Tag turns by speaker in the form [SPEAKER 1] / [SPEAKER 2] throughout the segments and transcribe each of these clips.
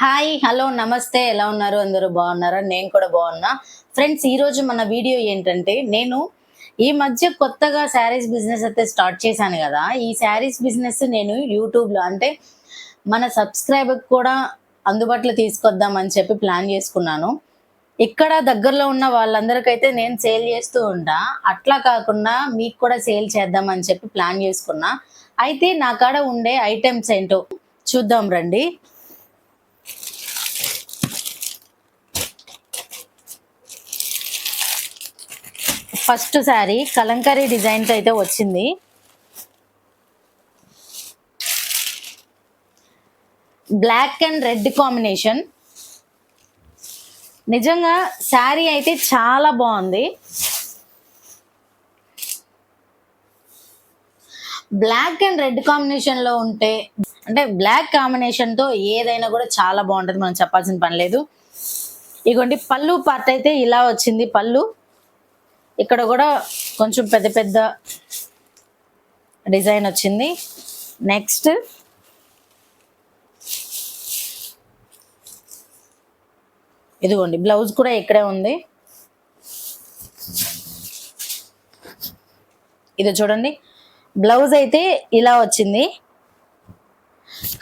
[SPEAKER 1] Hi hello నమస్తే. ఎలా ఉన్నారు? అందరూ బాగున్నారా? నేను కూడా బాగున్నా. ఫ్రెండ్స్ ఈరోజు మన వీడియో ఏంటంటే నేను ఈ మధ్య కొత్తగా శారీస్ బిజినెస్ అయితే స్టార్ట్ చేశాను కదా. ఈ శారీస్ బిజినెస్ నేను యూట్యూబ్లో అంటే మన సబ్స్క్రైబర్ కూడా అందుబాటులో తీసుకొద్దామని చెప్పి ప్లాన్ చేసుకున్నాను. ఇక్కడ దగ్గరలో ఉన్న వాళ్ళందరికైతే నేను సేల్ చేస్తూ ఉంటా. అట్లా కాకుండా మీకు కూడా సేల్ చేద్దామని చెప్పి ప్లాన్ చేసుకున్నా. అయితే నా కాడ ఉండే ఐటమ్స్ ఏంటో చూద్దాం రండి. ఫస్ట్ శారీ కలంకారీ డిజైన్తో అయితే వచ్చింది. Black and red combination. నిజంగా శారీ అయితే చాలా బాగుంది. బ్లాక్ అండ్ రెడ్ కాంబినేషన్లో ఉంటే అంటే బ్లాక్ కాంబినేషన్తో ఏదైనా కూడా చాలా బాగుంటుంది మనం చెప్పాల్సిన పని లేదు. ఇగోండి పళ్ళు పార్ట్ అయితే ఇలా వచ్చింది పళ్ళు. ఇక్కడ కూడా కొంచెం పెద్ద పెద్ద డిజైన్ వచ్చింది. నెక్స్ట్. ఇదిగోండి బ్లౌజ్ కూడా ఇక్కడే ఉంది. ఇది చూడండి బ్లౌజ్ అయితే ఇలా వచ్చింది.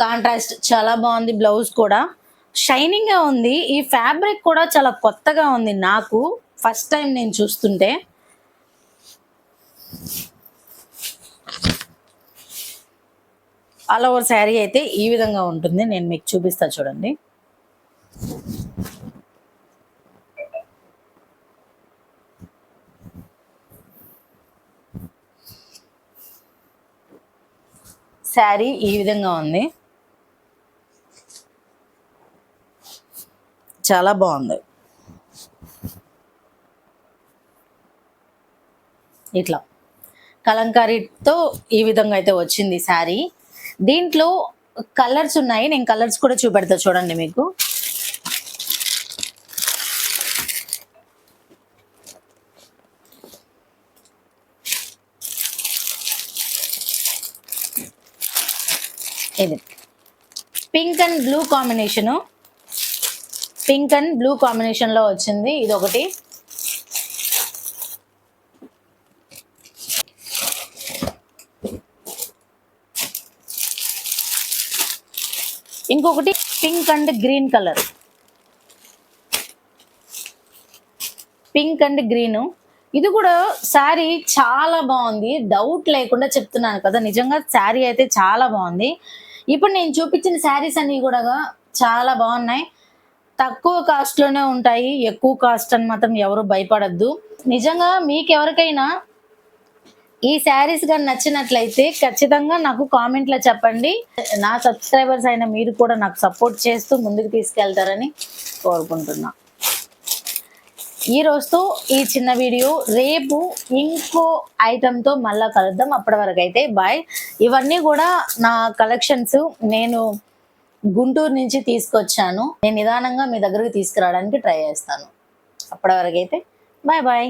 [SPEAKER 1] కాంట్రాస్ట్ చాలా బాగుంది బ్లౌజ్ కూడా. షైనింగ్గా ఉంది. ఈ ఫ్యాబ్రిక్ కూడా చాలా కొత్తగా ఉంది నాకు. ఫస్ట్ టైం నేను చూస్తుంటే ఆల్ ఓవర్ శారీ అయితే ఈ విధంగా ఉంటుంది. నేను మీకు చూపిస్తా చూడండి. శారీ ఈ విధంగా ఉంది. చాలా బాగుంది. ఇట్లా. కలంకారీతో ఈ విధంగా అయితే వచ్చింది శారీ. దీంట్లో కలర్స్ ఉన్నాయి. నేను కలర్స్ కూడా చూపెడతా చూడండి మీకు. ఇది. Pink and blue combination. Pink and blue కాంబినేషన్లో వచ్చింది. ఇది ఒకటి ఇంకొకటి pink and green colour. Pink and green. ఇది కూడా శారీ చాలా బాగుంది. డౌట్ లేకుండా చెప్తున్నాను కదా. నిజంగా శారీ అయితే చాలా బాగుంది. ఇప్పుడు నేను చూపించిన శారీస్ అన్ని కూడా చాలా బాగున్నాయి. తక్కువ కాస్ట్లోనే ఉంటాయి. ఎక్కువ కాస్ట్ అని మాత్రం ఎవరు భయపడద్దు. నిజంగా మీకు ఎవరికైనా ఈ శారీస్ కానీ నచ్చినట్లయితే ఖచ్చితంగా నాకు కామెంట్లో చెప్పండి. నా సబ్స్క్రైబర్స్ అయిన మీరు కూడా నాకు సపోర్ట్ చేస్తూ ముందుకు తీసుకెళ్తారని కోరుకుంటున్నా. ఈ రోజుతో ఈ చిన్న వీడియో రేపు ఇంకో ఐటెంతో మళ్ళా కలుద్దాం. అప్పటి వరకు అయితే బాయ్ ఇవన్నీ కూడా నా కలెక్షన్స్ నేను గుంటూరు నుంచి తీసుకొచ్చాను. నేను నిదానంగా మీ దగ్గరకు తీసుకురావడానికి ట్రై చేస్తాను. అప్పటి వరకు అయితే బాయ్ బాయ్